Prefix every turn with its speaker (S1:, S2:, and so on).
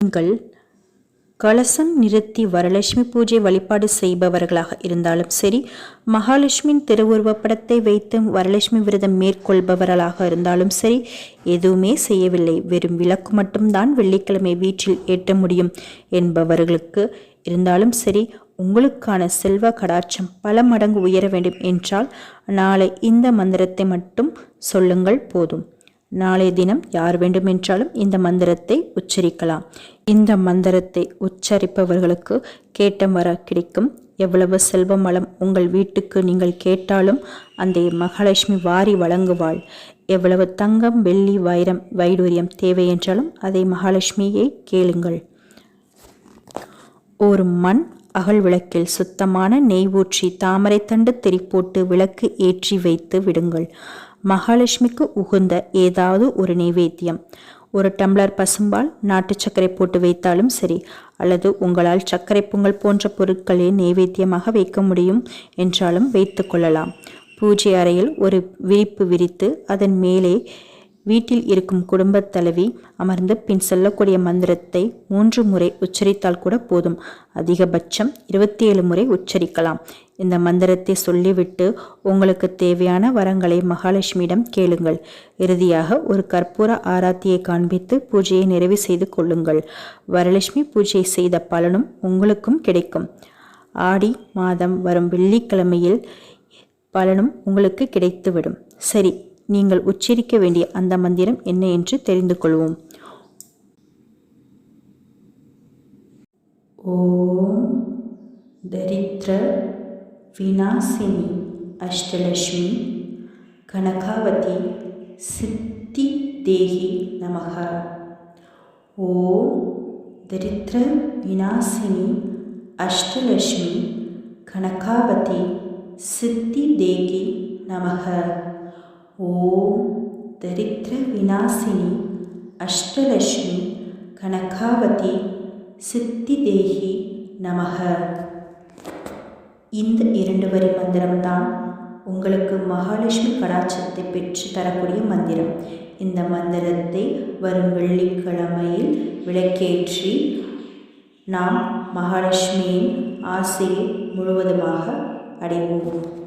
S1: நீங்கள் கலசம் நிறுத்தி வரலட்சுமி பூஜை வழிபாடு செய்பவர்களாக இருந்தாலும் சரி மகாலட்சுமியின் திருவுருவப்படத்தை வைத்து வரலட்சுமி விரதம் மேற்கொள்பவர்களாக இருந்தாலும் சரி எதுவுமே செய்யவில்லை. வெறும் விளக்கு மட்டும்தான் வெள்ளிக்கிழமை வீட்டில் ஏற்ற முடியும் என்பவர்களுக்கு இருந்தாலும் சரி உங்களுக்கான செல்வ கடாட்சம் பல மடங்கு உயர வேண்டும் என்றால் நாளை இந்த மந்திரத்தை மட்டும் சொல்லுங்கள் போதும். நாளைய தினம் யார் வேண்டுமென்றாலும் இந்த மந்திரத்தை உச்சரிக்கலாம். இந்த மந்திரத்தை உச்சரிப்பவர்களுக்கு கேட்ட வர கிடைக்கும். எவ்வளவு செல்வ வளம் உங்கள் வீட்டுக்கு நீங்கள் கேட்டாலும் அந்த மகாலட்சுமி வாரி வழங்குவாள். எவ்வளவு தங்கம் வெள்ளி வைரம் வைடூரியம் தேவை என்றாலும் அதை மகாலட்சுமியை கேளுங்கள். ஒரு மண் அகல் விளக்கில் சுத்தமான நெய் ஊற்றி தாமரைத்தண்டு தண்டு போட்டு விளக்கு ஏற்றி வைத்து விடுங்கள். மகாலட்சுமிக்கு உகந்த ஏதாவது ஒரு நைவேத்தியம் ஒரு டம்ளர் பசும்பால் நாட்டு சர்க்கரை போட்டு வைத்தாலும் சரி அல்லது உங்களால் சர்க்கரை பொங்கல் போன்ற பொருட்களை நைவேத்தியமாக வைக்க முடியும் என்றாலும் வைத்து கொள்ளலாம். பூஜை அறையில் ஒரு விரிப்பு விரித்து அதன் மேலே வீட்டில் இருக்கும் குடும்பத் தலைவி அமர்ந்து பின் சொல்லக்கூடிய மந்திரத்தை மூன்று முறை உச்சரித்தால் கூட போதும். அதிகபட்சம் இருபத்தி ஏழு முறை உச்சரிக்கலாம். இந்த மந்திரத்தை சொல்லிவிட்டு உங்களுக்கு தேவையான வரங்களை மகாலட்சுமியிடம் கேளுங்கள். இறுதியாக ஒரு கற்பூர ஆராத்தியை காண்பித்து பூஜையை நிறைவு செய்து கொள்ளுங்கள். வரலட்சுமி பூஜை செய்த பலனும் உங்களுக்கும் கிடைக்கும். ஆடி மாதம் வரும் வெள்ளிக்கிழமையில் பலனும் உங்களுக்கு கிடைத்துவிடும். சரி நீங்கள் உச்சரிக்க வேண்டிய அந்த மந்திரம் என்ன என்று தெரிந்து கொள்வோம். ஓம் தரித்ர விநாசினி அஷ்டலட்சுமி கனகாவதி சித்தி தேகி நமக. ஓம் தரித்ர விநாசினி அஷ்டலட்சுமி கனகாவதி சித்தி தேகி நமக. ஓம் தரித்திர விநாசினி அஷ்டலட்சுமி கனகாவதி சித்தி தேகி நமக. இந்த இரண்டு வரி மந்திரம்தான் உங்களுக்கு மகாலட்சுமி கடாட்சத்தை பெற்று தரக்கூடிய மந்திரம். இந்த மந்திரத்தை வரும் வெள்ளிக்கிழமையில் விளக்கேற்றி நாம் மகாலட்சுமியின் ஆசையை முழுவதுமாக அடைவோம்.